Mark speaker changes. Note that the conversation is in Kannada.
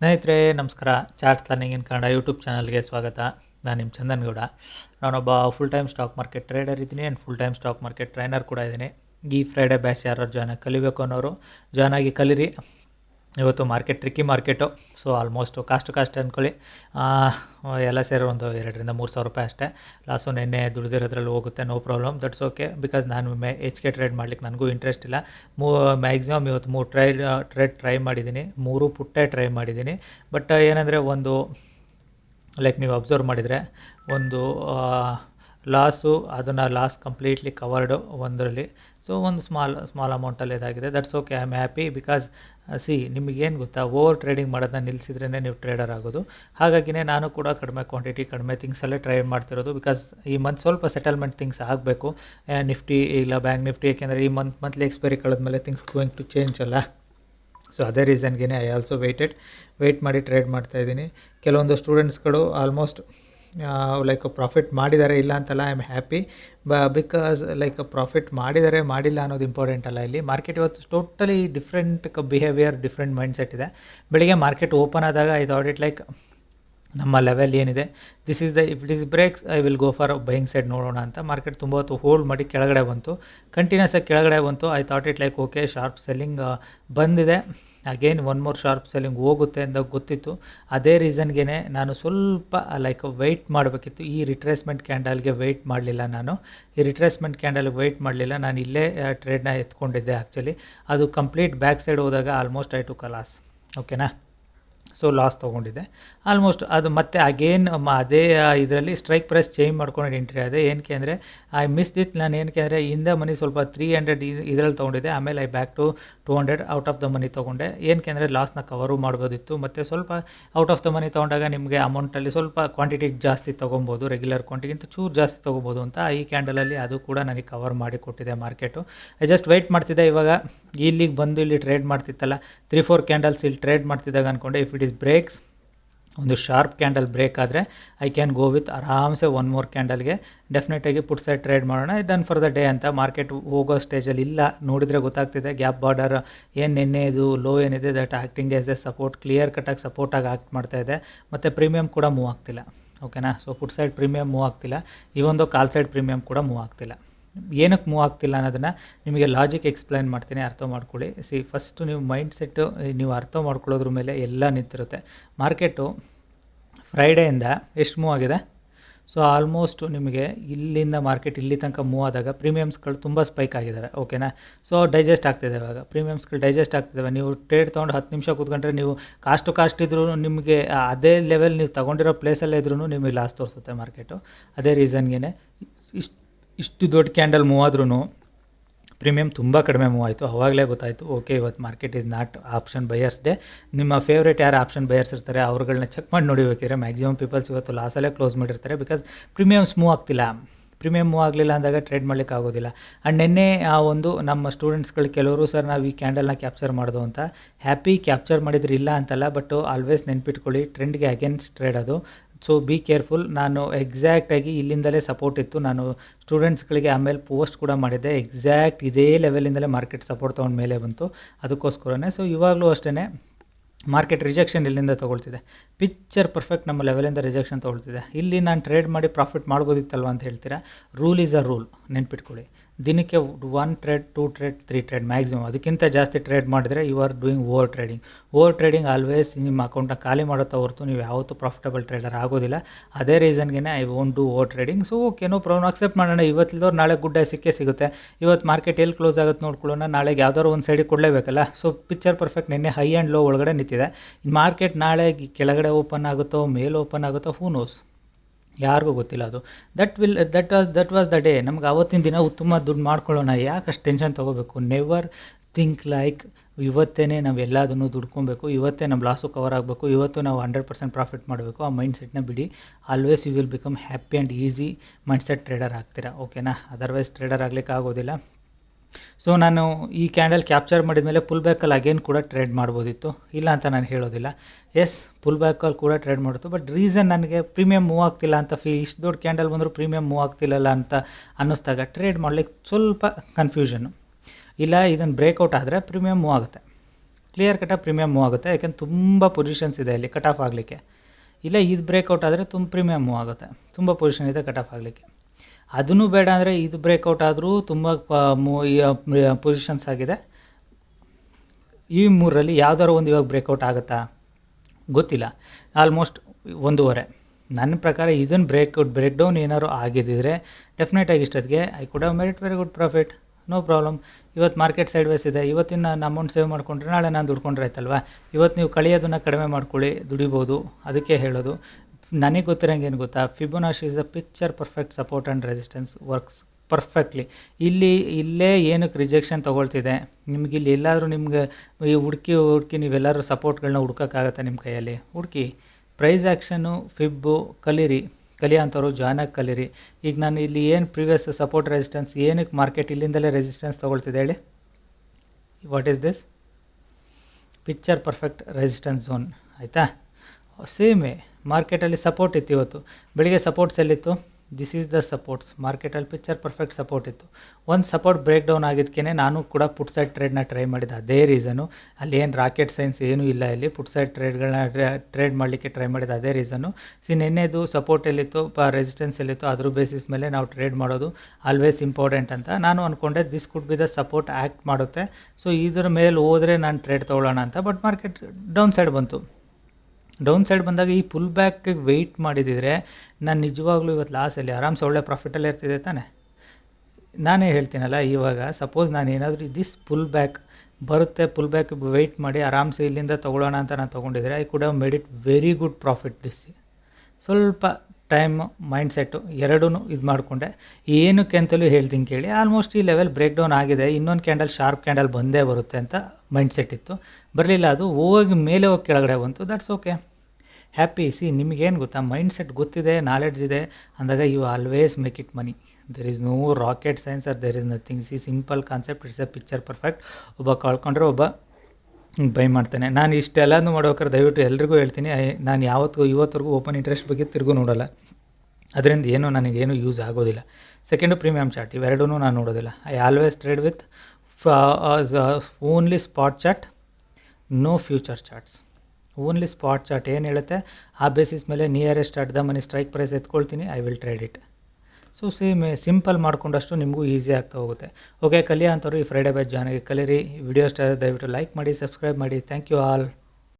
Speaker 1: ಸ್ನೇಹಿತರೆ, ನಮಸ್ಕಾರ. Chart planning in Kannada YouTube ಚಾನಲ್ಗೆ ಸ್ವಾಗತ. ನಾನು ನಿಮ್ಮ ಚಂದನ್ ಗೌಡ ನಾನೊಬ್ಬ full time stock market trader ಇದ್ದೀನಿ and full time stock market trainer ಕೂಡ ಇದ್ದೀನಿ. ಈ ಫ್ರೈಡೇ ಬ್ಯಾಚ್ ಯಾರು ಜಾಯ್ನ್ ಕಲಿಬೇಕು ಅನ್ನೋರು ಜಾಯ್ನ್ ಆಗಿ ಕಲೀರಿ. ಇವತ್ತು market tricky market. So almost cost cost ಅಂದ್ಕೊಳ್ಳಿ ಎಲ್ಲ ಸೇರಿ ಒಂದು ಎರಡರಿಂದ ಮೂರು ಸಾವಿರ ರೂಪಾಯಿ ಅಷ್ಟೇ. ಲಾಸು ನಿನ್ನೆ ದುಡಿದಿರೋದ್ರಲ್ಲಿ ಹೋಗುತ್ತೆ no problem that's okay because ನಾನು ಮೇ ಕೆ ಟ್ರೇಡ್ ಮಾಡ್ಲಿಕ್ಕೆ ನನಗೂ ಇಂಟ್ರೆಸ್ಟ್ ಇಲ್ಲ. ಮೂ ಮ್ಯಾಕ್ಸಿಮಮ್ ಇವತ್ತು ಮೂರು ಟ್ರೈ ಟ್ರೇಡ್ ಟ್ರೈ ಮಾಡಿದ್ದೀನಿ. ಮೂರು ಪುಟ್ಟೆ ಟ್ರೈ ಮಾಡಿದ್ದೀನಿ. ಬಟ್ ಏನಂದರೆ ಒಂದು ಲೈಕ್ ನೀವು ಅಬ್ಸರ್ವ್ ಮಾಡಿದರೆ ಒಂದು ಲಾಸು ಅದನ್ನು ಲಾಸ್ ಕಂಪ್ಲೀಟ್ಲಿ ಕವರ್ಡು ಒಂದರಲ್ಲಿ. ಸೊ ಒಂದು ಸ್ಮಾಲ್ ಸ್ಮಾಲ್ ಅಮೌಂಟಲ್ಲಿ ಇದಾಗಿದೆ. That's okay I am happy because see ನಿಮಗೇನು ಗೊತ್ತಾ? ಓವರ್ ಟ್ರೇಡಿಂಗ್ ಮಾಡೋದನ್ನ ನಿಲ್ಲಿಸಿದ್ರೇ ನೀವು ಟ್ರೇಡರ್ ಆಗೋದು. ಹಾಗಾಗಿನೇ ನಾನು ಕೂಡ ಕಡಿಮೆ ಕ್ವಾಂಟಿಟಿ ಕಡಿಮೆ ಥಿಂಗ್ಸಲ್ಲೇ ಟ್ರೈ ಮಾಡ್ತಿರೋದು ಬಿಕಾಸ್ ಈ ಮಂತ್ ಸ್ವಲ್ಪ ಸೆಟಲ್ಮೆಂಟ್ ಥಿಂಗ್ಸ್ ಆಗಬೇಕು. ನಿಫ್ಟಿ ಇಲ್ಲ ಬ್ಯಾಂಕ್ ನಿಫ್ಟಿ ಏಕೆಂದರೆ ಈ ಮಂತ್ ಮಂತ್ಲಿ ಎಕ್ಸ್ಪೈರಿ ಕಳೆದ್ಮೇಲೆ ಥಿಂಗ್ಸ್ ಗೋಯಿಂಗ್ ಟು ಚೇಂಜ್ ಅಲ್ಲ. ಸೊ ಅದೇ ರೀಸನ್ಗೆ ಐ ಆಲ್ಸೋ ವೆಯ್ಟೆಡ್ ವೆಯ್ಟ್ ಮಾಡಿ ಟ್ರೇಡ್ ಮಾಡ್ತಾಯಿದ್ದೀನಿ ಕೆಲವೊಂದು ಸ್ಟೂಡೆಂಟ್ಸ್ಗಳು ಆಲ್ಮೋಸ್ಟ್ ಲೈಕ್ ಪ್ರಾಫಿಟ್ ಮಾಡಿದ್ದಾರೆ ಇಲ್ಲ ಅಂತಲ್ಲ ಐ ಆಮ್ ಹ್ಯಾಪಿ ಬ ಬಿಕಾಸ್ ಲೈಕ್ ಪ್ರಾಫಿಟ್ ಮಾಡಿದ್ದಾರೆ ಮಾಡಿಲ್ಲ ಅನ್ನೋದು ಇಂಪಾರ್ಟೆಂಟ್ ಅಲ್ಲ ಇಲ್ಲಿ. ಮಾರ್ಕೆಟ್ ಇವತ್ತು totally different behaviour different mindset ಇದೆ. ಬೆಳಿಗ್ಗೆ ಮಾರ್ಕೆಟ್ ಓಪನ್ ಆದಾಗ ಐ ಥಾಟ್ ಇಟ್ ಲೈಕ್ ನಮ್ಮ ಲೆವೆಲ್ ಏನಿದೆ. This is the if it is breaks I will go for buying side ನೋಡೋಣ ಅಂತ. ಮಾರ್ಕೆಟ್ ತುಂಬ ಹೊತ್ತು ಹೋಲ್ಡ್ ಮಾಡಿ ಕೆಳಗಡೆ ಬಂತು. ಕಂಟಿನ್ಯೂಸ್ ಆಗಿ ಕೆಳಗಡೆ ಬಂತು. I thought it like okay sharp selling ಬಂದಿದೆ. Again one more sharp selling ಹೋಗುತ್ತೆ ಅಂತ ಗೊತ್ತಿತ್ತು. ಅದೇ ರೀಸನ್ಗೆ ನಾನು ಸ್ವಲ್ಪ ಲೈಕ್ ವೆಯ್ಟ್ ಮಾಡಬೇಕಿತ್ತು. ಈ ರಿಟ್ರೇಸ್ಮೆಂಟ್ ಕ್ಯಾಂಡಲ್ಗೆ ವೆಯ್ಟ್ ಮಾಡಲಿಲ್ಲ ನಾನು. ಈ ರಿಟ್ರೇಸ್ಮೆಂಟ್ ಕ್ಯಾಂಡಲ್ಗೆ ವೆಯ್ಟ್ ಮಾಡಲಿಲ್ಲ. ನಾನು ಇಲ್ಲೇ ಟ್ರೇಡ್ನ ಎತ್ಕೊಂಡಿದ್ದೆ ಆ್ಯಕ್ಚುಲಿ ಅದು ಕಂಪ್ಲೀಟ್ ಬ್ಯಾಕ್ ಸೈಡ್ ಹೋದಾಗ ಆಲ್ಮೋಸ್ಟ್ ಐ ಟು ಕಲಾಸ್ ಓಕೆನಾ ಸೊ ಲಾಸ್ ತೊಗೊಂಡಿದೆ. ಆಲ್ಮೋಸ್ಟ್ ಅದು ಮತ್ತೆ ಅಗೇನ್ ಅದೇ ಇದರಲ್ಲಿ ಸ್ಟ್ರೈಕ್ ಪ್ರೈಸ್ ಚೇಂಜ್ ಮಾಡ್ಕೊಂಡು ಎಂಟ್ರಿ ಅದೇ ಏನಕ್ಕೆ ಅಂದರೆ ಐ ಮಿಸ್ ಇಟ್ ನಾನು ಏನಕ್ಕೆ ಅಂದರೆ ಇಂದ ಮನಿ ಸ್ವಲ್ಪ ತ್ರೀ ಹಂಡ್ರೆಡ್ ಇದರಲ್ಲಿ ತೊಗೊಂಡಿದ್ದೆ ಆಮೇಲೆ I back to two hundred out of the money ತೊಗೊಂಡೆ. ಏನಕ್ಕೆ ಅಂದರೆ ಲಾಸ್ನ ಕವರು ಮಾಡ್ಬೋದಿತ್ತು. ಮತ್ತು ಸ್ವಲ್ಪ ಔಟ್ ಆಫ್ ದ ಮನಿ ತೊಗೊಂಡಾಗ ನಿಮಗೆ ಅಮೌಂಟಲ್ಲಿ ಸ್ವಲ್ಪ ಕ್ವಾಂಟಿಟಿ ಜಾಸ್ತಿ ತೊಗೊಬೋದು. ರೆಗ್ಯುಲರ್ ಕ್ವಾಂಟಿಗಿಂತ ಚೂರು ಜಾಸ್ತಿ ತೊಗೋಬೋದು ಅಂತ ಈ ಕ್ಯಾಂಡಲಲ್ಲಿ ಅದು ಕೂಡ ನನಗೆ ಕವರ್ ಮಾಡಿ ಕೊಟ್ಟಿದೆ ಮಾರ್ಕೆಟು ಐ ಜಸ್ಟ್ ವೆಯ್ಟ್ ಮಾಡ್ತಿದ್ದೆ ಇವಾಗ. ಇಲ್ಲಿಗೆ ಬಂದು ಇಲ್ಲಿ ಟ್ರೇಡ್ ಮಾಡ್ತಿತ್ತಲ್ಲ ತ್ರೀ ಫೋರ್ ಕ್ಯಾಂಡಲ್ಸ್ ಇಲ್ಲಿ ಟ್ರೇಡ್ ಮಾಡ್ತಿದ್ದಾಗ ಅಂದ್ಕೊಂಡೆ ಇಫ್ ಇಟ್ ಇಸ್ ಬ್ರೇಕ್ಸ್ ಒಂದು ಶಾರ್ಪ್ ಕ್ಯಾಂಡಲ್ ಬ್ರೇಕ್ ಆದರೆ ಐ ಕ್ಯಾನ್ ಗೋ ವಿತ್ ಆರಾಮ್ಸೆ ಒನ್ ಮೋರ್ ಕ್ಯಾಂಡಲ್ಗೆ ಡೆಫಿನೆಟಾಗಿ ಪುಟ್ ಸೈಡ್ ಟ್ರೇಡ್ ಮಾಡೋಣ. ಇದನ್ನು ಫಾರ್ ದ ಡೇ ಅಂತ ಮಾರ್ಕೆಟ್ ಹೋಗೋ ಸ್ಟೇಜಲ್ಲಿ ಇಲ್ಲ. ನೋಡಿದರೆ ಗೊತ್ತಾಗ್ತಿದೆ ಗ್ಯಾಪ್ ಬಾರ್ಡರ್ ಏನು ನಿನ್ನೆ ಇದು ಲೋ ಏನಿದೆ that acting as a support clear ಕಟ್ಟಾಗಿ ಸಪೋರ್ಟಾಗಿ ಆ್ಯಕ್ಟ್ ಮಾಡ್ತಾ ಇದೆ. ಮತ್ತು ಪ್ರೀಮಿಯಂ ಕೂಡ ಮೂವ್ ಆಗ್ತಿಲ್ಲ. ಓಕೆನಾ so put side premium move ಆಗ್ತಿಲ್ಲ. ಈ ಒಂದು ಕಾಲ್ ಸೈಡ್ ಪ್ರೀಮಿಯಂ ಕೂಡ ಮೂವ್ ಆಗ್ತಿಲ್ಲ. ಏನಕ್ಕೆ ಮೂವ್ ಆಗ್ತಿಲ್ಲ ಅನ್ನೋದನ್ನು ನಿಮಗೆ ಲಾಜಿಕ್ ಎಕ್ಸ್ಪ್ಲೈನ್ ಮಾಡ್ತೀನಿ, ಅರ್ಥ ಮಾಡ್ಕೊಳ್ಳಿ. ಸಿ ಫಸ್ಟು ನೀವು ಮೈಂಡ್ ಸೆಟ್ಟು ನೀವು ಅರ್ಥ ಮಾಡ್ಕೊಳ್ಳೋದ್ರ ಮೇಲೆ ಎಲ್ಲ ನಿಂತಿರುತ್ತೆ. ಮಾರ್ಕೆಟು ಫ್ರೈಡೆಯಿಂದ ಎಷ್ಟು ಮೂವ್ ಆಗಿದೆ? ಸೊ ಆಲ್ಮೋಸ್ಟು ನಿಮಗೆ ಇಲ್ಲಿಂದ ಮಾರ್ಕೆಟ್ ಇಲ್ಲಿ ತನಕ ಮೂವ್ ಆದಾಗ ಪ್ರೀಮಿಯಮ್ಸ್ಗಳು ತುಂಬ ಸ್ಪೈಕ್ ಆಗಿದ್ದಾವೆ ಓಕೆನಾ ಸೊ ಡೈಜೆಸ್ಟ್ ಆಗ್ತಿದೆ ಇವಾಗ. ಪ್ರೀಮಿಯಮ್ಸ್ಗಳು ಡೈಜೆಸ್ಟ್ ಆಗ್ತಿದ್ದಾವೆ ನೀವು ಟ್ರೇಡ್ ತೊಗೊಂಡು ಹತ್ತು ನಿಮಿಷ ಕೂತ್ಕೊಂಡ್ರೆ ನೀವು ಕಾಸ್ಟ್ ಕಾಸ್ಟ್ ಇದ್ರೂ ನಿಮಗೆ ಅದೇ ಲೆವೆಲ್ ನೀವು ತೊಗೊಂಡಿರೋ ಪ್ಲೇಸಲ್ಲೇ ಇದ್ರೂ ನಿಮಗೆ ಲಾಸ್ ತೋರಿಸುತ್ತೆ ಮಾರ್ಕೆಟು ಅದೇ ರೀಸನ್ಗೇ ಇಷ್ಟು ಇಷ್ಟು ದೊಡ್ಡ ಕ್ಯಾಂಡಲ್ ಮೂವ್ ಆದ್ರೂ ಪ್ರೀಮಿಯಮ್ ತುಂಬ ಕಡಿಮೆ ಮೂವ್ ಆಯಿತು ಅವಾಗಲೇ ಗೊತ್ತಾಯಿತು, ಓಕೆ, ಇವತ್ತು market is not option buyers day. ನಿಮ್ಮ ಫೇವ್ರೇಟ್ ಯಾರು ಆಪ್ಷನ್ ಬಯರ್ಸ್ ಇರ್ತಾರೆ ಅವ್ರುಗಳನ್ನ ಚೆಕ್ ಮಾಡಿ ನೋಡಿಬೇಕಿದ್ರೆ ಮ್ಯಾಕ್ಸಿಮಮ್ ಪೀಪಲ್ಸ್ ಇವತ್ತು ಲಾಸಲ್ಲೇ ಕ್ಲೋಸ್ ಮಾಡಿರ್ತಾರೆ ಬಿಕಾಸ್ ಪ್ರೀಮಿಯಮ್ಸ್ ಮೂವ್ ಆಗ್ತಿಲ್ಲ. ಪ್ರೀಮಿಯಮ್ ಮೂವ್ ಆಗಲಿಲ್ಲ ಅಂದಾಗ ಟ್ರೇಡ್ ಮಾಡ್ಲಿಕ್ಕೆ ಆಗೋದಿಲ್ಲ. ಆ್ಯಂಡ್ ನಿನ್ನೆ ಆ ಒಂದು ನಮ್ಮ ಸ್ಟೂಡೆಂಟ್ಸ್ಗಳು ಕೆಲವರು ಸರ್ ನಾವು ಈ ಕ್ಯಾಂಡಲ್ನ ಕ್ಯಾಪ್ಚರ್ ಮಾಡೋದು ಅಂತ. ಹ್ಯಾಪಿ ಕ್ಯಾಪ್ಚರ್ ಮಾಡಿದ್ರೆ ಇಲ್ಲ ಅಂತಲ್ಲ ಬಟ್ ಆಲ್ವೇಸ್ ನೆನ್ಪಿಟ್ಕೊಳ್ಳಿ ಟ್ರೆಂಡ್ಗೆ ಅಗೇನ್ಸ್ಟ್ ಟ್ರೇಡ್ ಅದು. ಸೊ ಬಿ ಕೇರ್ಫುಲ್ ನಾನು ಎಕ್ಸಾಕ್ಟಾಗಿ ಇಲ್ಲಿಂದಲೇ ಸಪೋರ್ಟ್ ಇತ್ತು. ನಾನು ಸ್ಟೂಡೆಂಟ್ಸ್ಗಳಿಗೆ ಆಮೇಲೆ ಪೋಸ್ಟ್ ಕೂಡ ಮಾಡಿದ್ದೆ. ಎಕ್ಸಾಕ್ಟ್ ಇದೇ ಲೆವೆಲಿಂದಲೇ ಮಾರ್ಕೆಟ್ ಸಪೋರ್ಟ್ ತೊಗೊಂಡ ಮೇಲೆ ಬಂತು. ಅದಕ್ಕೋಸ್ಕರನೇ. ಸೊ ಇವಾಗಲೂ ಅಷ್ಟೇ ಮಾರ್ಕೆಟ್ ರಿಜೆಕ್ಷನ್ ಇಲ್ಲಿಂದ ತೊಗೊಳ್ತಿದೆ. ಪಿಕ್ಚರ್ ಪರ್ಫೆಕ್ಟ್ ನಮ್ಮ ಲೆವೆಲಿಂದ ರಿಜೆಕ್ಷನ್ ತೊಗೊಳ್ತಿದೆ. ಇಲ್ಲಿ ನಾನು ಟ್ರೇಡ್ ಮಾಡಿ ಪ್ರಾಫಿಟ್ ಮಾಡ್ಬೋದಿತ್ತಲ್ವ ಅಂತ ಹೇಳ್ತೀರಾ? ರೂಲ್ ಈಸ್ ಅ ರೂಲ್ ನೆನ್ಪಿಟ್ಕೊಳ್ಳಿ. ದಿನಕ್ಕೆ one trade two trade three trade maximum ಅದಕ್ಕಿಂತ ಜಾಸ್ತಿ ಟ್ರೇಡ್ ಮಾಡಿದರೆ you are doing over trading over trading always ನಿಮ್ಮ ಅಕೌಂಟ್ನ ಖಾಲಿ ಮಾಡುತ್ತಾ ಹೊರತು ನೀವು ಯಾವತ್ತೂ ಪ್ರಾಫಿಟಬಲ್ ಟ್ರೇಡರ್ ಆಗೋದಿಲ್ಲ. ಅದೇ ರೀಸನ್ಗೆ I won't do over trading so okay no problem accept ಮಾಡೋಣ. ಇವತ್ತಿಲ್ದವ್ರು ನಾಳೆ ಗುಡ್ಡ ಸಿಕ್ಕೇ ಸಿಗುತ್ತೆ. ಇವತ್ತು ಮಾರ್ಕೆಟ್ ಎಲ್ಲಿ ಕ್ಲೋಸ್ ಆಗುತ್ತೆ ನೋಡ್ಕೊಳ್ಳೋಣ. ನಾಳೆಗೆ ಯಾವ್ದಾದ್ರು ಒಂದು ಸೈಡಿಗೆ ಕೊಡಲೇಬೇಕಲ್ಲ. ಸೊ ಪಿಕ್ಚರ್ ಪರ್ಫೆಕ್ಟ್ ನಿನ್ನೆ ಹೈ ಆ್ಯಂಡ್ ಲೋ ಒಳಗಡೆ ನಿಂತಿದೆ. ಮಾರ್ಕೆಟ್ ನಾಳೆ ಕೆಳಗಡೆ ಓಪನ್ ಆಗುತ್ತೋ, ಮೇಲೆ ಓಪನ್ ಆಗುತ್ತೋ ಹೂ ನೋಸ್ ಯಾರಿಗೂ ಗೊತ್ತಿಲ್ಲ ಅದು. That will that was that was the day ನಮ್ಗೆ ಅವತ್ತಿನ ದಿನ ಉತ್ತಮ ದುಡ್ಡು ಮಾಡ್ಕೊಳ್ಳೋಣ. ಯಾಕೆ ಅಷ್ಟು ಟೆನ್ಷನ್ ತೊಗೋಬೇಕು? ನೆವರ್ ಥಿಂಕ್ ಲೈಕ್ ಇವತ್ತೇ ನಾವು ಎಲ್ಲದನ್ನು ದುಡ್ಕೊಬೇಕು. ಇವತ್ತೇ ನಮ್ಮ ಲಾಸು ಕವರ್ ಆಗಬೇಕು. ಇವತ್ತು ನಾವು ಹಂಡ್ರೆಡ್ ಪರ್ಸೆಂಟ್ ಪ್ರಾಫಿಟ್ ಮಾಡಬೇಕು. ಆ ಮೈಂಡ್ ಸೆಟ್ನ ಬಿಡಿ. Always you will become happy and easy mind set trader ಆಗ್ತೀರಾ ಓಕೆನಾ ಅದರ್ವೈಸ್ ಟ್ರೇಡರ್ ಆಗಲಿಕ್ಕೆ ಆಗೋದಿಲ್ಲ. ಸೊ ನಾನು ಈ ಕ್ಯಾಂಡಲ್ ಕ್ಯಾಪ್ಚರ್ ಮಾಡಿದ ಮೇಲೆ ಪುಲ್ ಬ್ಯಾಕಲ್ಲಿ ಅಗೇನ್ ಕೂಡ ಟ್ರೇಡ್ ಮಾಡ್ಬೋದಿತ್ತು. ಇಲ್ಲ ಅಂತ ನಾನು ಹೇಳೋದಿಲ್ಲ. ಎಸ್ ಪುಲ್ ಬ್ಯಾಕಲ್ಲಿ ಕೂಡ ಟ್ರೇಡ್ ಮಾಡಿತ್ತು. ಬಟ್ ರೀಸನ್ ನನಗೆ ಪ್ರೀಮಿಯಂ ಮೂವ್ ಆಗ್ತಿಲ್ಲ ಅಂತ ಫೀ ಇಷ್ಟು ದೊಡ್ಡ ಕ್ಯಾಂಡಲ್ ಬಂದರೂ ಪ್ರೀಮಿಯಂ ಮೂವ್ ಆಗ್ತಿಲ್ಲಲ್ಲ ಅಂತ ಅನ್ನಿಸ್ದಾಗ ಟ್ರೇಡ್ ಮಾಡಲಿಕ್ಕೆ ಸ್ವಲ್ಪ ಕನ್ಫ್ಯೂಷನ್ನು ಇಲ್ಲ ಇದನ್ನು ಬ್ರೇಕೌಟ್ ಆದರೆ ಪ್ರೀಮಿಯಂ ಮೂವ್ ಆಗುತ್ತೆ. ಕ್ಲಿಯರ್ ಕಟಾಗಿ ಪ್ರೀಮಿಯಂ ಮೂವ್ ಆಗುತ್ತೆ. ಯಾಕೆಂದ್ರೆ ತುಂಬ ಪೊಸಿಷನ್ಸ್ ಇದೆ ಇಲ್ಲಿ ಕಟ್ ಆಫ್ ಆಗಲಿಕ್ಕೆ. ಇಲ್ಲ, ಇದು ಬ್ರೇಕ್ಔಟ್ ಆದರೆ ತುಂಬ ಪ್ರೀಮಿಯಂ ಮೂವ್ ಆಗುತ್ತೆ. ತುಂಬ ಪೊಸಿಷನ್ ಇದೆ ಕಟ್ ಆಫ್ ಆಗಲಿಕ್ಕೆ. ಅದನ್ನು ಬೇಡ ಅಂದರೆ ಇದು ಬ್ರೇಕೌಟ್ ಆದರೂ ತುಂಬ ಪೊಸಿಷನ್ಸ್ ಆಗಿದೆ. ಈ ಮೂರರಲ್ಲಿ ಯಾವ್ದಾರು ಒಂದು ಇವಾಗ ಬ್ರೇಕೌಟ್ ಆಗುತ್ತಾ? ಗೊತ್ತಿಲ್ಲ. ಆಲ್ಮೋಸ್ಟ್ ಒಂದೂವರೆ. ನನ್ನ ಪ್ರಕಾರ ಇದನ್ನು ಬ್ರೇಕ್ಔಟ್ ಬ್ರೇಕ್ ಡೌನ್ ಏನಾದ್ರು ಆಗಿದ್ದಿದ್ರೆ ಡೆಫಿನೆಟಾಗಿ ಇಷ್ಟೊತ್ತಿಗೆ I could have merit very good profit no problem ಇವತ್ತು ಮಾರ್ಕೆಟ್ ಸೈಡ್ ವೇಸ್ ಇದೆ. ಇವತ್ತಿನ ನಾನು ಅಮೌಂಟ್ ಸೇವ್ ಮಾಡ್ಕೊಂಡ್ರೆ ನಾಳೆ ನಾನು ದುಡ್ಕೊಂಡ್ರೆ ಆಯ್ತಲ್ವಾ? ಇವತ್ತು ನೀವು ಕಳಿಯೋದನ್ನು ಕಡಿಮೆ ಮಾಡ್ಕೊಳ್ಳಿ, ದುಡಿಬೋದು. ಅದಕ್ಕೆ ಹೇಳೋದು. ನನಗೆ ಗೊತ್ತಿರೋಂಗೆ ಏನು ಗೊತ್ತಾ? Fibonacci is a picture perfect support and resistance works perfectly ಇಲ್ಲಿ, ಇಲ್ಲೇ ಏನಕ್ಕೆ ರಿಜೆಕ್ಷನ್ ತೊಗೊಳ್ತಿದೆ? ನಿಮ್ಗೆ ಇಲ್ಲಿ ಎಲ್ಲಾದರೂ ನಿಮ್ಗೆ ಈ ಹುಡುಕಿ ಹುಡುಕಿ ನೀವೆಲ್ಲರೂ ಸಪೋರ್ಟ್ಗಳನ್ನ ಹುಡ್ಕೋಕ್ಕಾಗತ್ತೆ ನಿಮ್ಮ ಕೈಯಲ್ಲಿ? ಹುಡುಕಿ ಪ್ರೈಸ್ ಆ್ಯಕ್ಷನು ಫಿಬ್ಬು ಕಲೀರಿ. ಕಲಿಯೋಂಥವ್ರು ಜಾಯ್ನಾಗಿ ಕಲೀರಿ. ಈಗ ನಾನು ಇಲ್ಲಿ ಏನು ಪ್ರೀವಿಯಸ್ ಸಪೋರ್ಟ್ ರೆಸಿಸ್ಟೆನ್ಸ್ ಏನಕ್ಕೆ ಮಾರ್ಕೆಟ್ ಇಲ್ಲಿಂದಲೇ ರೆಸಿಸ್ಟೆನ್ಸ್ ತೊಗೊಳ್ತಿದೆ ಹೇಳಿ? What is this picture perfect resistance zone ಆಯಿತಾ? ಸೇಮೇ ಮಾರ್ಕೆಟಲ್ಲಿ ಸಪೋರ್ಟ್ ಇತ್ತು ಇವತ್ತು. ಬೆಳಿಗ್ಗೆ ಸಪೋರ್ಟ್ಸ್ ಎಲ್ಲಿತ್ತು? ದಿಸ್ ಈಸ್ ದ ಸಪೋರ್ಟ್ಸ್ ಮಾರ್ಕೆಟಲ್ಲಿ ಪಿಕ್ಚರ್ ಪರ್ಫೆಕ್ಟ್ ಸಪೋರ್ಟ್ ಇತ್ತು. ಒಂದು ಸಪೋರ್ಟ್ ಬ್ರೇಕ್ ಡೌನ್ ಆಗಿದ್ದಕ್ಕೇ ನಾನು ಕೂಡ ಪುಟ್ ಸೈಡ್ ಟ್ರೇಡ್ನ ಟ್ರೈ ಮಾಡಿದ್ದೆ. ಅದೇ ರೀಸನು ಅಲ್ಲಿ ಏನು ರಾಕೆಟ್ ಸೈನ್ಸ್ ಏನೂ ಇಲ್ಲ ಇಲ್ಲಿ. ಪುಟ್ ಸೈಡ್ ಟ್ರೇಡ್ಗಳನ್ನ ಟ್ರೇಡ್ ಮಾಡಲಿಕ್ಕೆ ಟ್ರೈ ಮಾಡಿದ ಅದೇ ರೀಸನು ಸಿ ನಿನ್ನೆದು ಸಪೋರ್ಟ್ ಎಲ್ಲಿತ್ತು? ಪ ರೆಸಿಸ್ಟೆನ್ಸ್ ಎಲ್ಲಿತ್ತು? ಅದ್ರ ಬೇಸಿಸ್ ಮೇಲೆ ನಾವು ಟ್ರೇಡ್ ಮಾಡೋದು ಆಲ್ವೇಸ್ ಇಂಪಾರ್ಟೆಂಟ್ ಅಂತ ನಾನು ಅಂದ್ಕೊಂಡೆ this could be the support act ಮಾಡುತ್ತೆ. ಸೊ ಇದ್ರ ಮೇಲೆ ಹೋದರೆ ನಾನು ಟ್ರೇಡ್ ತೊಗೊಳ್ಳೋಣ ಅಂತ. ಬಟ್ ಮಾರ್ಕೆಟ್ ಡೌನ್ ಸೈಡ್ ಬಂತು. ಡೌನ್ ಸೈಡ್ ಬಂದಾಗ ಈ ಪುಲ್ ಬ್ಯಾಕ್ಗೆ ವೆಯ್ಟ್ ಮಾಡಿದಿದ್ರೆ ನಾನು ನಿಜವಾಗ್ಲೂ ಇವತ್ತು ಲಾಸಲ್ಲಿ ಆರಾಮ್ಸೆ ಒಳ್ಳೆ ಪ್ರಾಫಿಟಲ್ಲೇ ಇರ್ತಿದೆ ತಾನೆ. ನಾನೇ ಹೇಳ್ತೀನಲ್ಲ ಇವಾಗ ಸಪೋಸ್ ನಾನು ಏನಾದರೂ ದಿಸ್ ಪುಲ್ ಬ್ಯಾಕ್ ಬರುತ್ತೆ ಪುಲ್ ಬ್ಯಾಕ್ ವೆಯ್ಟ್ ಮಾಡಿ ಆರಾಮ್ಸೆ ಇಲ್ಲಿಂದ ತೊಗೊಳ್ಳೋಣ ಅಂತ ನಾನು ತೊಗೊಂಡಿದ್ರೆ I could have made it very good profit this ಸ್ವಲ್ಪ ಟೈಮ್ ಮೈಂಡ್ ಸೆಟ್ಟು ಎರಡೂ ಇದು ಮಾಡಿಕೊಂಡೆ. ಏನಕ್ಕೆ ಅಂತಲೂ ಹೇಳ್ತೀನಿ ಕೇಳಿ. ಆಲ್ಮೋಸ್ಟ್ ಈ ಲೆವೆಲ್ ಬ್ರೇಕ್ ಡೌನ್ ಆಗಿದೆ. ಇನ್ನೊಂದು ಕ್ಯಾಂಡಲ್ ಶಾರ್ಪ್ ಕ್ಯಾಂಡಲ್ ಬಂದೇ ಬರುತ್ತೆ ಅಂತ ಮೈಂಡ್ ಸೆಟ್ ಇತ್ತು. ಬರಲಿಲ್ಲ ಅದು. ಹೋಗಿ ಮೇಲೆ ಹೋಗಿ ಕೆಳಗಡೆ ಬಂತು. ದಟ್ಸ್ ಓಕೆ ಹ್ಯಾಪಿ ಸಿ ನಿಮಗೇನು ಗೊತ್ತಾ? ಮೈಂಡ್ ಸೆಟ್ ಗೊತ್ತಿದೆ ನಾಲೆಡ್ಜ್ ಇದೆ. ಅಂದಾಗ you always make it money there is no rocket science or there is nothing see simple concept it's a picture perfect ಒಬ್ಬ ಕಳ್ಕೊಂಡ್ರೆ ಒಬ್ಬ ಬೈ ಮಾಡ್ತೇನೆ. ನಾನು ಇಷ್ಟೆಲ್ಲನೂ ಮಾಡ್ಬೇಕಾದ್ರೆ ದಯವಿಟ್ಟು ಎಲ್ರಿಗೂ ಹೇಳ್ತೀನಿ. ನಾನು ಯಾವತ್ತೂ ಇವತ್ತರೆಗೂ ಓಪನ್ ಇಂಟ್ರೆಸ್ಟ್ ಬಗ್ಗೆ ತಿರುಗೂ ನೋಡೋಲ್ಲ. ಅದರಿಂದ ಏನೂ ನನಗೇನು ಯೂಸ್ ಆಗೋದಿಲ್ಲ. ಸೆಕೆಂಡು ಪ್ರೀಮಿಯಮ್ ಚಾಟ್ ಇವೆರಡೂ ನಾನು ನೋಡೋದಿಲ್ಲ. I always trade with only spot chart no future charts. Only spot chart ಏನು ಹೇಳುತ್ತೆ? ಆ ಬೇಸಿಸ್ ಮೇಲೆ nearest at the money strike price ಎತ್ಕೊಳ್ತೀನಿ. I will trade it. So same simple ಮಾಡ್ಕೊಂಡಷ್ಟು ನಿಮಗೂ ಈಸಿ ಆಗ್ತಾ ಹೋಗುತ್ತೆ. ಓಕೆ ಕಲಿಯೋ ಅಂಥವ್ರು ಈ ಫ್ರೈಡೇ ಬ್ಯಾಚ್ ಜಾಯ್ನ್ ಆಗಿ ಕಲೀರಿ. ವಿಡಿಯೋ ಅಷ್ಟೇ ದಯವಿಟ್ಟು ಲೈಕ್ ಮಾಡಿ ಸಬ್ಸ್ಕ್ರೈಬ್ ಮಾಡಿ. Thank you all